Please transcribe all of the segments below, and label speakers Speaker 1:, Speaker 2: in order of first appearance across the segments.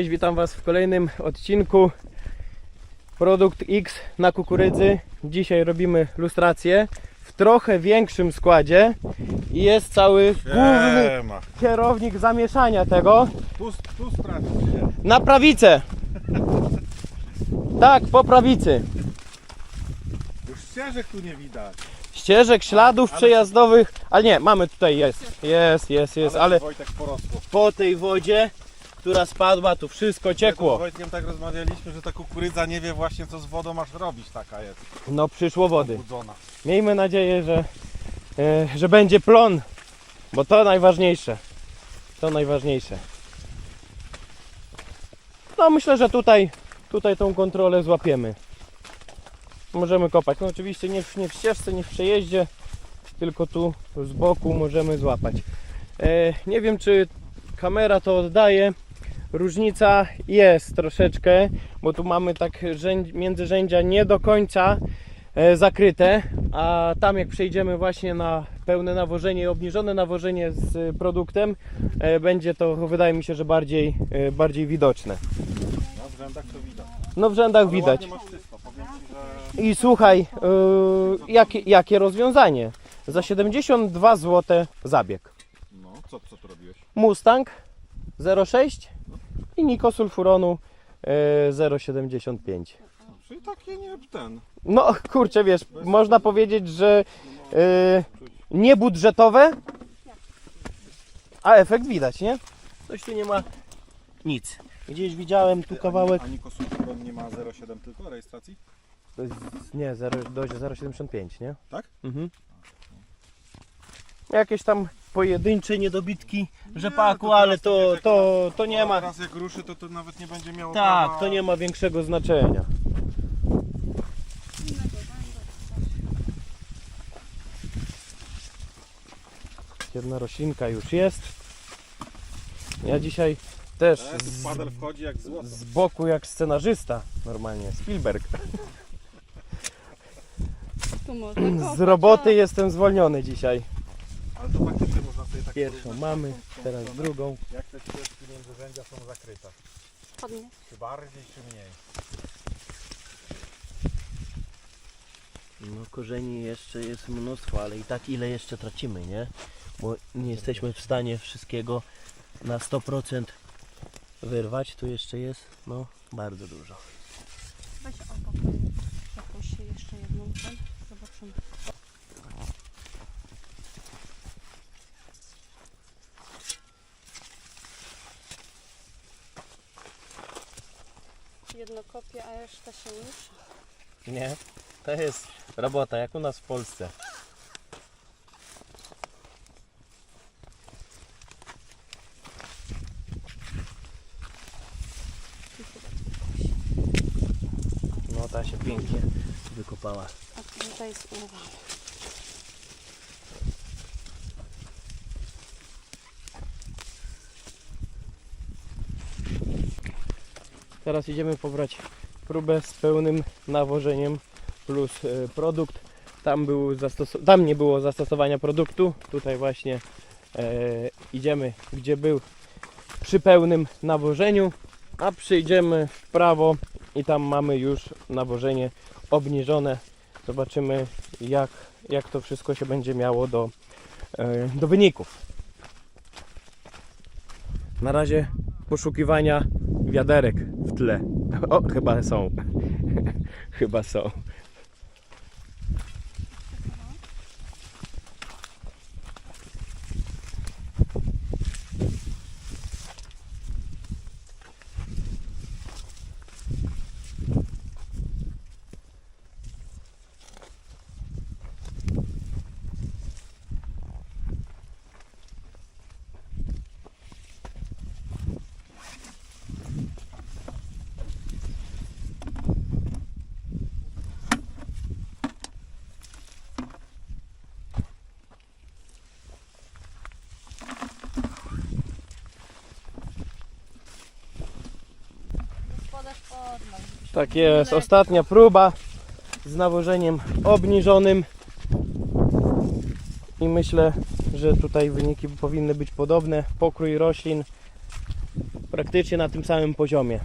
Speaker 1: Cześć, witam Was w kolejnym odcinku Produkt X na kukurydzy. Dzisiaj robimy lustrację w trochę większym składzie i jest cały główny
Speaker 2: Siema.
Speaker 1: kierownik zamieszania tego
Speaker 2: Tu, tu sprawdź się.
Speaker 1: na prawicę. Tak, po prawicy.
Speaker 2: Już ścieżek tu nie widać.
Speaker 1: Ścieżek, śladów
Speaker 2: Ale-
Speaker 1: przejazdowych, ale nie, mamy tutaj, jest, jest, jest, jest, ale
Speaker 2: Wojtek porosło.
Speaker 1: po tej wodzie, która spadła, tu wszystko
Speaker 2: Z
Speaker 1: ciekło.
Speaker 2: Wojtkiem tak rozmawialiśmy, że ta kukurydza nie wie właśnie co z wodą masz robić, taka jest.
Speaker 1: No przyszło wody.
Speaker 2: Budzona.
Speaker 1: Miejmy nadzieję, że, e, że będzie plon, bo to najważniejsze. To najważniejsze. No myślę, że tutaj, tutaj tą kontrolę złapiemy. Możemy kopać. No oczywiście nie w, nie w ścieżce, nie w przejeździe, tylko tu z boku możemy złapać. E, nie wiem, czy kamera to oddaje. Różnica jest troszeczkę, bo tu mamy tak rzęd, międzyrzędzia nie do końca e, zakryte, a tam jak przejdziemy właśnie na pełne nawożenie i obniżone nawożenie z produktem, e, będzie to wydaje mi się, że bardziej, e, bardziej widoczne.
Speaker 2: No w rzędach to widać.
Speaker 1: No w rzędach
Speaker 2: Ale
Speaker 1: widać.
Speaker 2: ci, że
Speaker 1: I słuchaj, e, jakie, jakie rozwiązanie? Za 72 zł zabieg.
Speaker 2: no co, co tu robiłeś?
Speaker 1: Mustang 0,6 i Niko sulfuronu e, 0,75.
Speaker 2: No, czyli takie nie ten.
Speaker 1: No kurczę, wiesz, można powiedzieć, że e, niebudżetowe, a efekt widać, nie? Coś tu nie ma nic. Gdzieś widziałem tu kawałek.
Speaker 2: Ani kosulfuron nie ma 0,7 tylko rejestracji?
Speaker 1: To jest, nie, 0, do 0,75, nie?
Speaker 2: Tak?
Speaker 1: Mhm. Jakieś tam pojedyncze niedobitki rzepaku,
Speaker 2: to
Speaker 1: ale
Speaker 2: teraz
Speaker 1: to,
Speaker 2: wiesz, jak
Speaker 1: to, to nie
Speaker 2: A
Speaker 1: ma.
Speaker 2: Teraz jak ruszy to to nawet nie będzie miało
Speaker 1: Tak,
Speaker 2: prawa-
Speaker 1: to nie ma większego znaczenia. Jedna roślinka już jest. Ja dzisiaj też
Speaker 2: tu
Speaker 1: z,
Speaker 2: padel wchodzi jak złoto.
Speaker 1: z boku jak scenarzysta normalnie, Spielberg.
Speaker 3: Tu można kopać,
Speaker 1: Z roboty jestem zwolniony dzisiaj.
Speaker 2: Ale to faktycznie
Speaker 1: Pierwszą
Speaker 2: porównać
Speaker 1: mamy, teraz drugą.
Speaker 2: Jak te ścieżki międzyrzędzia są zakryte?
Speaker 3: spodnie.
Speaker 2: Czy bardziej, czy mniej?
Speaker 1: No korzeni jeszcze jest mnóstwo, ale i tak ile jeszcze tracimy, nie? Bo nie jesteśmy w stanie wszystkiego na 100% wyrwać. Tu jeszcze jest, no, bardzo dużo.
Speaker 3: Weź oko, jakąś jeszcze jedną ten. Zobaczymy. Jedno kopie, a reszta się rusza.
Speaker 1: Nie? To jest robota, jak u nas w Polsce.
Speaker 3: Tu chyba coś.
Speaker 1: No ta się pięknie wykopała.
Speaker 3: A tutaj jest urwane.
Speaker 1: Teraz idziemy pobrać próbę z pełnym nawożeniem plus e, produkt. Tam, był tam nie było zastosowania produktu. Tutaj właśnie e, idziemy, gdzie był przy pełnym nawożeniu, a przyjdziemy w prawo i tam mamy już nawożenie obniżone. Zobaczymy jak, jak to wszystko się będzie miało do, e, do wyników. Na razie poszukiwania wiaderek w tle. O, chyba są. chyba są. Tak jest. Ostatnia próba z nawożeniem obniżonym. I myślę, że tutaj wyniki powinny być podobne. Pokrój roślin praktycznie na tym samym poziomie.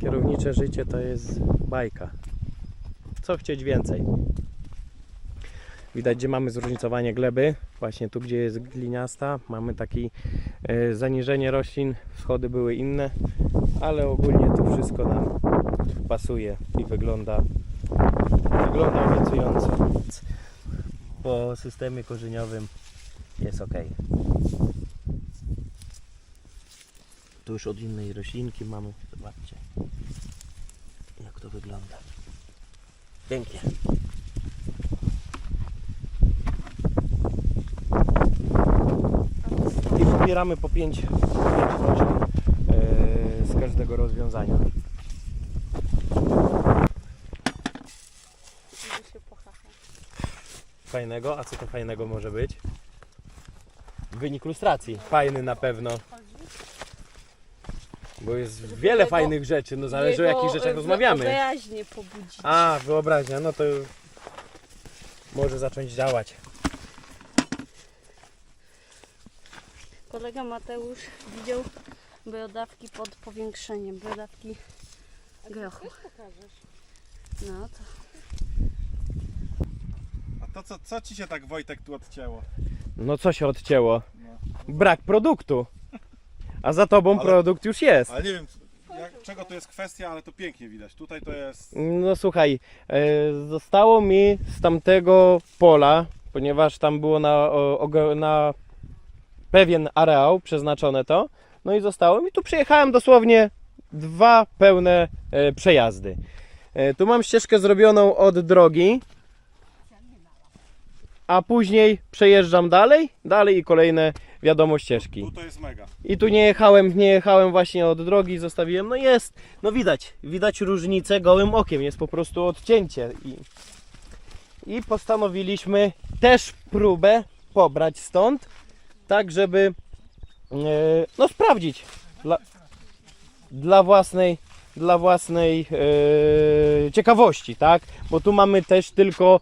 Speaker 1: Kierownicze życie to jest bajka. Co chcieć więcej? Widać, gdzie mamy zróżnicowanie gleby. Właśnie tu, gdzie jest gliniasta, mamy takie zaniżenie roślin. Wschody były inne, ale ogólnie to wszystko nam pasuje i wygląda, wygląda obiecująco. Po systemie korzeniowym jest ok. Tu już od innej roślinki mamy. Zobaczcie, jak to wygląda. Pięknie. I pobieramy po 5 roślin e, z każdego rozwiązania. Fajnego, a co to fajnego może być? Wynik lustracji. Fajny na pewno. Bo jest wiele
Speaker 3: Jego-
Speaker 1: fajnych rzeczy, no zależy o jakich rzeczach rozmawiamy.
Speaker 3: Wyobraźnię pobudzić.
Speaker 1: A, wyobraźnia, no to może zacząć działać.
Speaker 3: Kolega Mateusz widział brodawki pod powiększeniem. Brodawki grochu. No to
Speaker 2: A to co, co ci się tak Wojtek tu odcięło?
Speaker 1: No co się odcięło?
Speaker 2: No.
Speaker 1: Brak produktu. A za tobą
Speaker 2: Ale-
Speaker 1: produkt już jest.
Speaker 2: Ale nie wiem, jak, czego to jest kwestia, ale to pięknie widać. Tutaj to jest...
Speaker 1: No słuchaj, e, zostało mi z tamtego pola, ponieważ tam było na, o, na pewien areał przeznaczone to, no i zostało mi. Tu przyjechałem dosłownie dwa pełne e, przejazdy. E, tu mam ścieżkę zrobioną od drogi, a później przejeżdżam dalej, dalej i kolejne wiadomo ścieżki.
Speaker 2: Tu to jest mega.
Speaker 1: I tu nie jechałem, nie jechałem właśnie od drogi, zostawiłem. No jest, no widać, widać różnicę gołym okiem, jest po prostu odcięcie. I, i postanowiliśmy też próbę pobrać stąd, tak żeby no sprawdzić dla, dla własnej dla własnej e, ciekawości, tak? Bo tu mamy też tylko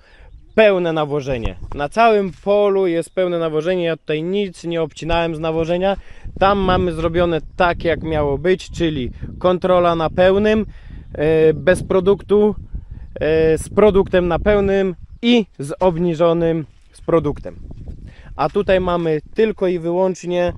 Speaker 1: pełne nawożenie. Na całym polu jest pełne nawożenie. Ja tutaj nic nie obcinałem z nawożenia. Tam mamy zrobione tak, jak miało być, czyli kontrola na pełnym, e, bez produktu, e, z produktem na pełnym i z obniżonym z produktem. A tutaj mamy tylko i wyłącznie e,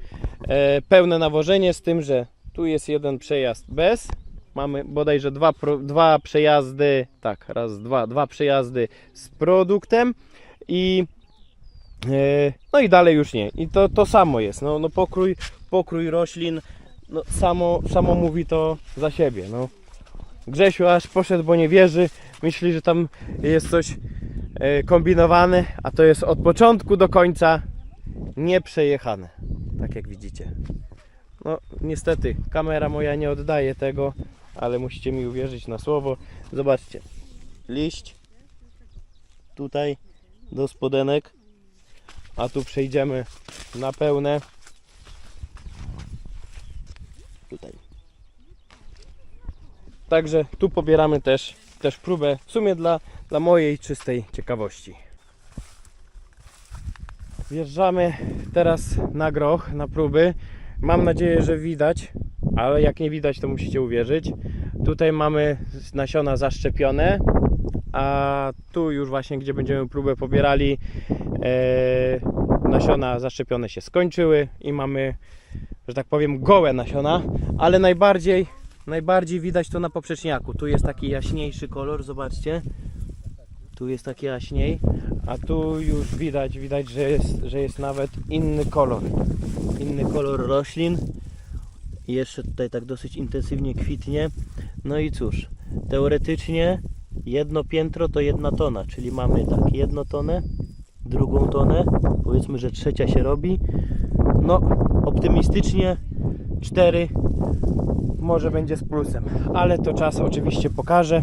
Speaker 1: pełne nawożenie, z tym, że tu jest jeden przejazd bez. Mamy bodajże dwa, dwa przejazdy, tak, raz, dwa, dwa przejazdy z produktem i e, no i dalej już nie. I to, to samo jest. No, no pokrój, pokrój roślin, no samo, samo mówi to za siebie. No. Grzesiu aż poszedł, bo nie wierzy. Myśli, że tam jest coś e, kombinowane, a to jest od początku do końca nieprzejechane. Tak jak widzicie. No niestety kamera moja nie oddaje tego, ale musicie mi uwierzyć na słowo. Zobaczcie. Liść tutaj do spodenek, a tu przejdziemy na pełne. Tutaj. Także tu pobieramy też, też próbę w sumie dla, dla mojej czystej ciekawości. Wjeżdżamy teraz na groch, na próby. Mam nadzieję, że widać, ale jak nie widać, to musicie uwierzyć. Tutaj mamy nasiona zaszczepione, a tu już właśnie, gdzie będziemy próbę pobierali, e, nasiona zaszczepione się skończyły i mamy, że tak powiem, gołe nasiona, ale najbardziej, najbardziej widać to na poprzeczniaku. Tu jest taki jaśniejszy kolor, zobaczcie. Tu jest taki jaśniej, a tu już widać, widać, że jest, że jest nawet inny kolor. Inny kolor roślin. Jeszcze tutaj tak dosyć intensywnie kwitnie. No i cóż, teoretycznie jedno piętro to jedna tona, czyli mamy tak jedną tonę, drugą tonę, powiedzmy, że trzecia się robi. No, optymistycznie cztery może będzie z plusem, ale to czas oczywiście pokaże.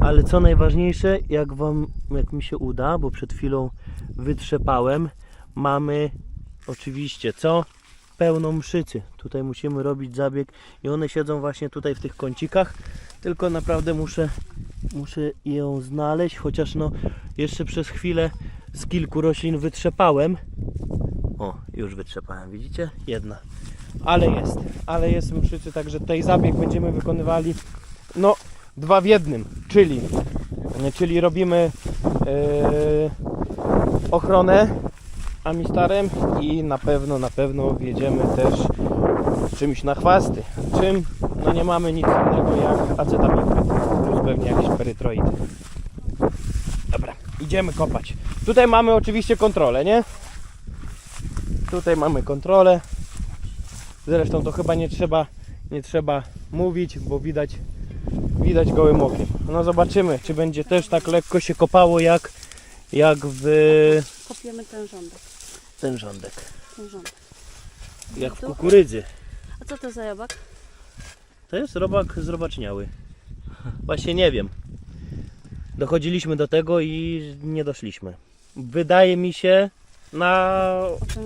Speaker 1: Ale co najważniejsze, jak wam, jak mi się uda, bo przed chwilą wytrzepałem, mamy oczywiście co? Pełną mszycy. Tutaj musimy robić zabieg i one siedzą właśnie tutaj w tych kącikach, tylko naprawdę muszę, muszę ją znaleźć, chociaż no jeszcze przez chwilę z kilku roślin wytrzepałem. O, już wytrzepałem, widzicie? Jedna. Ale jest, ale jest mszycy, także tutaj zabieg będziemy wykonywali no dwa w jednym, czyli czyli robimy e, ochronę amistarem i na pewno, na pewno wjedziemy też czymś na chwasty. Czym? No nie mamy nic innego jak acetaminkę plus pewnie jakieś perytroidy. Dobra, idziemy kopać. Tutaj mamy oczywiście kontrolę, nie? Tutaj mamy kontrolę. Zresztą to chyba nie trzeba, nie trzeba mówić, bo widać, widać gołym okiem. No zobaczymy, czy będzie też tak lekko się kopało jak, jak w
Speaker 3: Kopiemy ten rządek.
Speaker 1: ten rządek.
Speaker 3: Ten rządek.
Speaker 1: Jak w kukurydzy.
Speaker 3: A co to za jabłak?
Speaker 1: To jest robak zrobaczniały. Właśnie nie wiem. Dochodziliśmy do tego i nie doszliśmy. Wydaje mi się na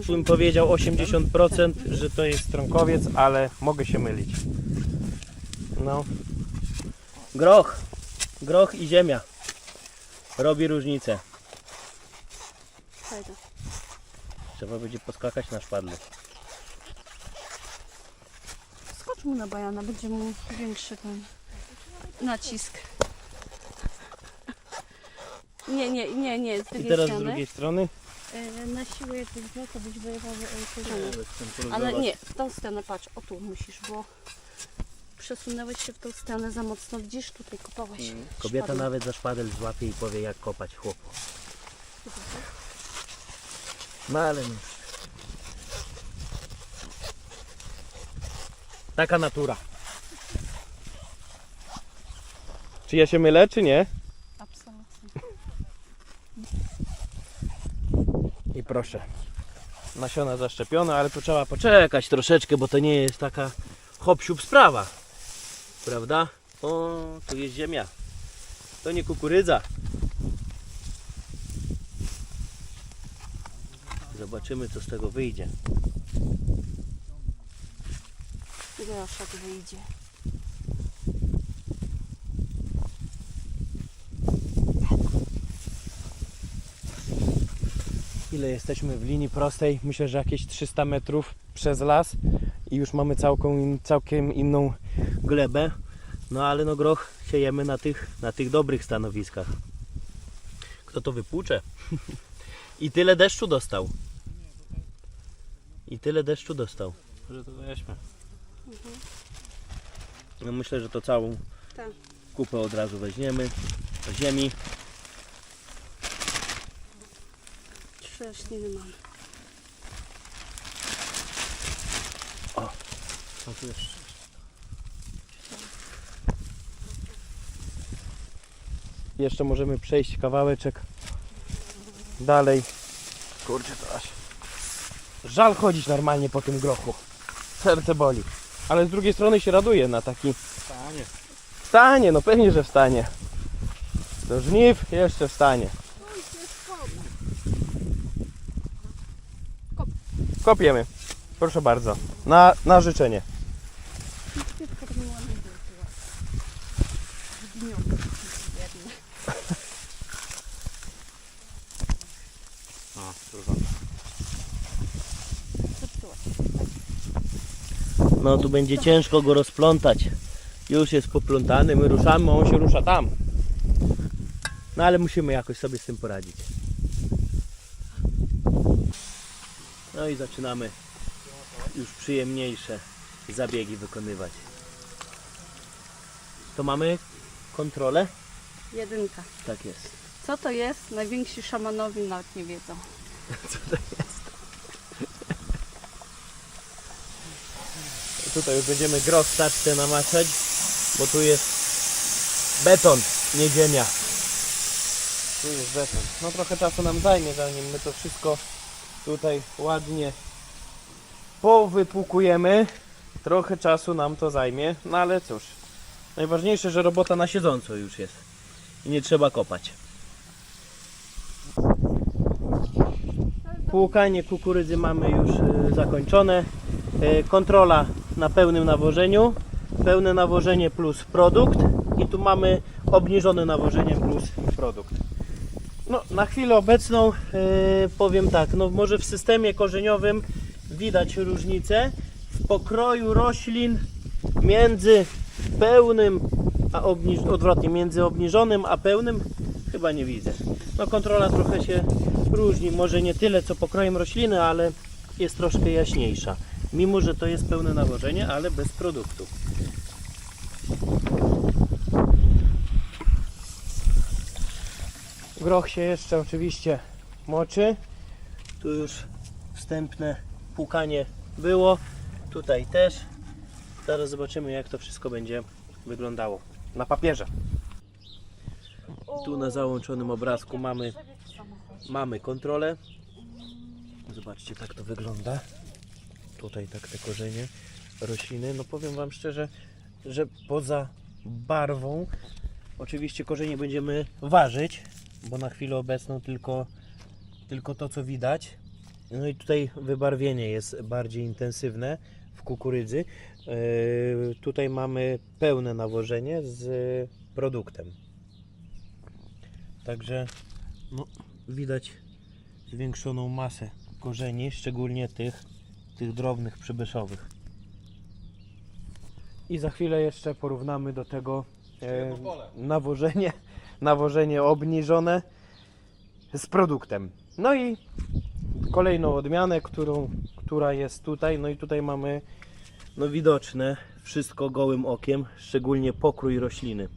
Speaker 1: bym powiedział 80%, że to jest trąkowiec, ale mogę się mylić. No. Groch. Groch i ziemia. Robi różnicę.
Speaker 3: Fajne.
Speaker 1: Trzeba będzie poskakać na szpadlu.
Speaker 3: Skocz mu na bajana, będzie mu większy ten nacisk. Nie, nie, nie, nie, z
Speaker 1: I teraz z
Speaker 3: strony.
Speaker 1: drugiej strony.
Speaker 3: E, Na siłę jak źle, to byś wyjechał e. Ale nie, w tą stronę patrz, o tu musisz, bo przesunęłeś się w tą stronę za mocno, widzisz, tutaj kopałeś.
Speaker 1: Kobieta
Speaker 3: szpadłem.
Speaker 1: nawet za szpadel złapie i powie jak kopać chłopu. No ale no. Taka natura. Czy ja się mylę, czy nie?
Speaker 3: Absolutnie.
Speaker 1: I proszę. Nasiona zaszczepione, ale tu trzeba poczekać troszeczkę, bo to nie jest taka hop sprawa. Prawda? O, tu jest ziemia. To nie kukurydza. Zobaczymy, co z tego wyjdzie.
Speaker 3: Groszek wyjdzie.
Speaker 1: Ile jesteśmy w linii prostej? Myślę, że jakieś 300 metrów przez las i już mamy całką, całkiem inną glebę. No ale no groch siejemy na tych, na tych dobrych stanowiskach. Kto to wypłucze? I tyle deszczu dostał. I tyle deszczu dostał.
Speaker 2: Że to weźmy.
Speaker 1: No myślę, że to całą
Speaker 3: Tak.
Speaker 1: kupę od razu weźmiemy do ziemi.
Speaker 3: Strasznie mamy.
Speaker 2: Co tu jeszcze?
Speaker 1: Jeszcze możemy przejść kawałeczek dalej. Kurczę, to aż żal chodzić normalnie po tym grochu. Serce boli. Ale z drugiej strony się raduje na taki
Speaker 2: Stanie.
Speaker 1: Wstanie, no pewnie, że wstanie. Do żniw jeszcze wstanie. Kopiemy. Proszę bardzo. Na, na życzenie. No tu będzie ciężko go rozplątać. Już jest poplątany, my ruszamy, on się rusza tam. No ale musimy jakoś sobie z tym poradzić. No i zaczynamy już przyjemniejsze zabiegi wykonywać. To mamy kontrolę?
Speaker 3: Jedynka.
Speaker 1: Tak jest.
Speaker 3: Co to jest? Najwięksi szamanowi nawet nie wiedzą.
Speaker 1: Tutaj już będziemy groch w taczce namaczać, bo tu jest beton, nie ziemia. Tu jest beton. No trochę czasu nam zajmie, zanim my to wszystko tutaj ładnie powypłukujemy. Trochę czasu nam to zajmie, no ale cóż. Najważniejsze, że robota na siedząco już jest i nie trzeba kopać. Płukanie kukurydzy mamy już y, zakończone. Y, Kontrola na pełnym nawożeniu. Pełne nawożenie plus produkt. I tu mamy obniżone nawożenie plus produkt. No, na chwilę obecną y, powiem tak, no może w systemie korzeniowym widać różnicę. w pokroju roślin między pełnym a obniż... odwrotnie, między obniżonym a pełnym chyba nie widzę. No kontrola trochę się różni, może nie tyle co pokrojem rośliny, ale jest troszkę jaśniejsza. Mimo, że to jest pełne nawożenie, ale bez produktu. Groch się jeszcze oczywiście moczy. Tu już wstępne płukanie było. Tutaj też. Zaraz zobaczymy jak to wszystko będzie wyglądało na papierze. Tu na załączonym obrazku mamy, mamy kontrolę. Zobaczcie tak to wygląda. Tutaj tak te korzenie rośliny. No powiem Wam szczerze, że poza barwą oczywiście korzenie będziemy ważyć, bo na chwilę obecną tylko, tylko to co widać. No i tutaj wybarwienie jest bardziej intensywne w kukurydzy. Yy, tutaj mamy pełne nawożenie z produktem. Także no, widać zwiększoną masę korzeni, szczególnie tych, tych drobnych przybyszowych. I za chwilę jeszcze porównamy do tego e, nawożenie, nawożenie obniżone z produktem. No i kolejną odmianę, którą, która jest tutaj. No i tutaj mamy no widoczne wszystko gołym okiem, szczególnie pokrój rośliny.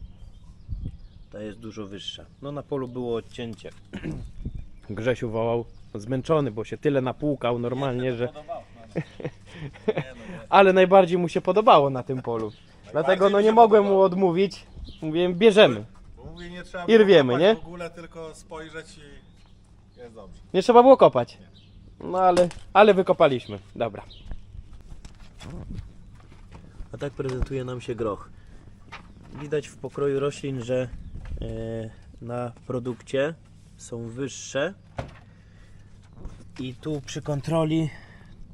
Speaker 1: Ta jest dużo wyższa. No na polu było odcięcie. Grzesiu wołał zmęczony, bo się tyle napłukał normalnie, że ale najbardziej mu się podobało na tym polu. Dlatego
Speaker 2: mi
Speaker 1: no nie mogłem mu odmówić. Mówiłem, bierzemy.
Speaker 2: Mówię, nie trzeba
Speaker 1: I rwiemy,
Speaker 2: kopać
Speaker 1: nie?
Speaker 2: w ogóle, tylko spojrzeć i jest dobrze.
Speaker 1: Nie trzeba było kopać. No ale, ale wykopaliśmy. Dobra. A tak prezentuje nam się groch. Widać w pokroju roślin, że e, na produkcie są wyższe. I tu przy kontroli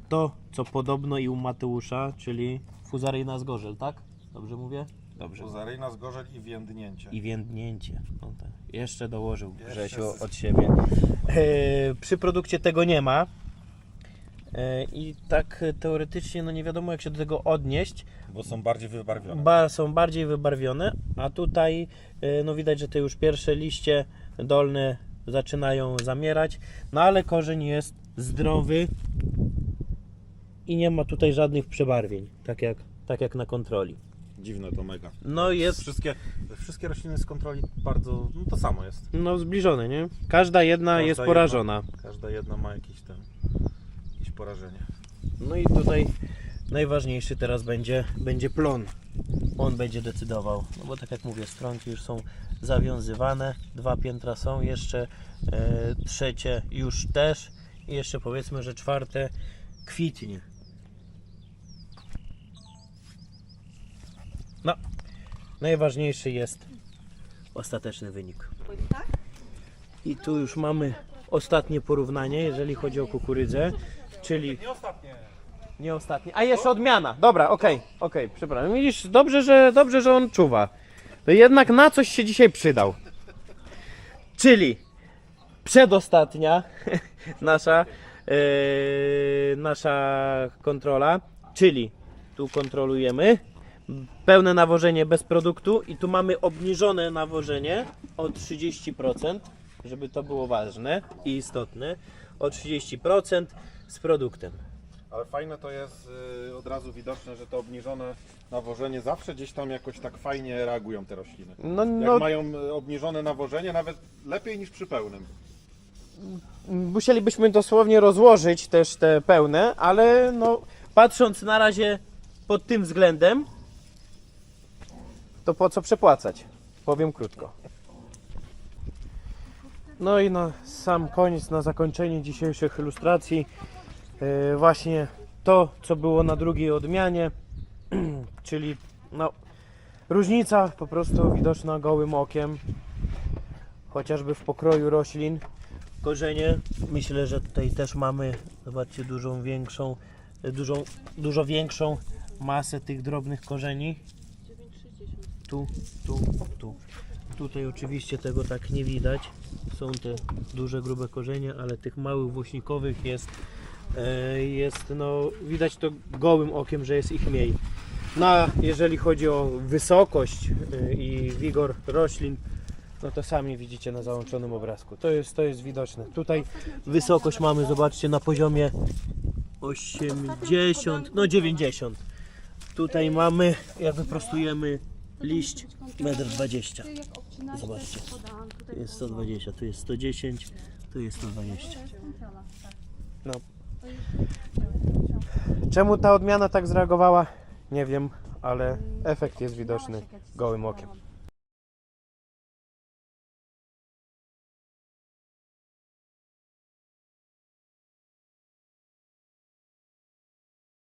Speaker 1: to, co podobno i u Mateusza, czyli fuzaryjna zgorzel, tak? Dobrze mówię? Dobrze.
Speaker 2: Fuzaryjna zgorzel i więdnięcie.
Speaker 1: I więdnięcie. No tak. Jeszcze dołożył
Speaker 2: Jeszcze
Speaker 1: Grzesiu
Speaker 2: z-
Speaker 1: od siebie. E, przy produkcie tego nie ma. E, I tak teoretycznie no nie wiadomo jak się do tego odnieść.
Speaker 2: Bo są bardziej wybarwione.
Speaker 1: Ba, są bardziej wybarwione, a tutaj e, no widać, że te już pierwsze liście dolne zaczynają zamierać. No ale korzeń jest zdrowy i nie ma tutaj żadnych przebarwień, tak jak, tak jak na kontroli.
Speaker 2: Dziwne to mega.
Speaker 1: No jest
Speaker 2: Wszystkie, wszystkie rośliny z kontroli bardzo, no to samo jest.
Speaker 1: no zbliżone, nie? Każda jedna
Speaker 2: Każda
Speaker 1: jest
Speaker 2: jedna.
Speaker 1: porażona.
Speaker 2: Każda jedna ma jakieś ten, jakieś porażenie.
Speaker 1: No i tutaj najważniejszy teraz będzie, będzie plon. On będzie decydował. No bo tak jak mówię, stronki już są zawiązywane, dwa piętra są, jeszcze e, trzecie już też i jeszcze powiedzmy, że czwarte kwitnie. Najważniejszy jest ostateczny wynik. I tu już mamy ostatnie porównanie, jeżeli chodzi o kukurydzę, czyli
Speaker 2: Nie ostatnie.
Speaker 1: nie ostatnie. A jeszcze odmiana. Dobra, okej, okej, przepraszam. Widzisz, dobrze że, dobrze, że on czuwa. To jednak na coś się dzisiaj przydał. Czyli przedostatnia nasza, yy, nasza kontrola, czyli tu kontrolujemy pełne nawożenie bez produktu i tu mamy obniżone nawożenie o 30%, żeby to było ważne i istotne, o 30% z produktem.
Speaker 2: Ale fajne to jest y, od razu widoczne, że to obniżone nawożenie zawsze gdzieś tam jakoś tak fajnie reagują te rośliny.
Speaker 1: No,
Speaker 2: Jak
Speaker 1: no
Speaker 2: mają y, obniżone nawożenie, nawet lepiej niż przy pełnym.
Speaker 1: musielibyśmy dosłownie rozłożyć też te pełne, ale no, patrząc na razie pod tym względem, to po co przepłacać? Powiem krótko. No i na sam koniec, na zakończenie dzisiejszych ilustracji, yy, właśnie to, co było na drugiej odmianie, czyli no, różnica po prostu widoczna gołym okiem, chociażby w pokroju roślin, korzenie. Myślę, że tutaj też mamy, zobaczcie, dużą większą, dużą, dużo większą masę tych drobnych korzeni. Tu, tu, tu. Tutaj oczywiście tego tak nie widać. Są te duże, grube korzenie, ale tych małych włośnikowych jest e, jest, no widać to gołym okiem, że jest ich mniej. No jeżeli chodzi o wysokość e, i wigor roślin, no to sami widzicie na załączonym obrazku. To jest, to jest widoczne. Tutaj wysokość mamy, zobaczcie, na poziomie 80, no 90. Tutaj mamy, jak wyprostujemy liść, 1,20 m. Zobaczcie. Tu jest 120, tu jest 110, tu jest 120. No. Czemu ta odmiana tak zareagowała? Nie wiem, ale efekt jest widoczny gołym okiem.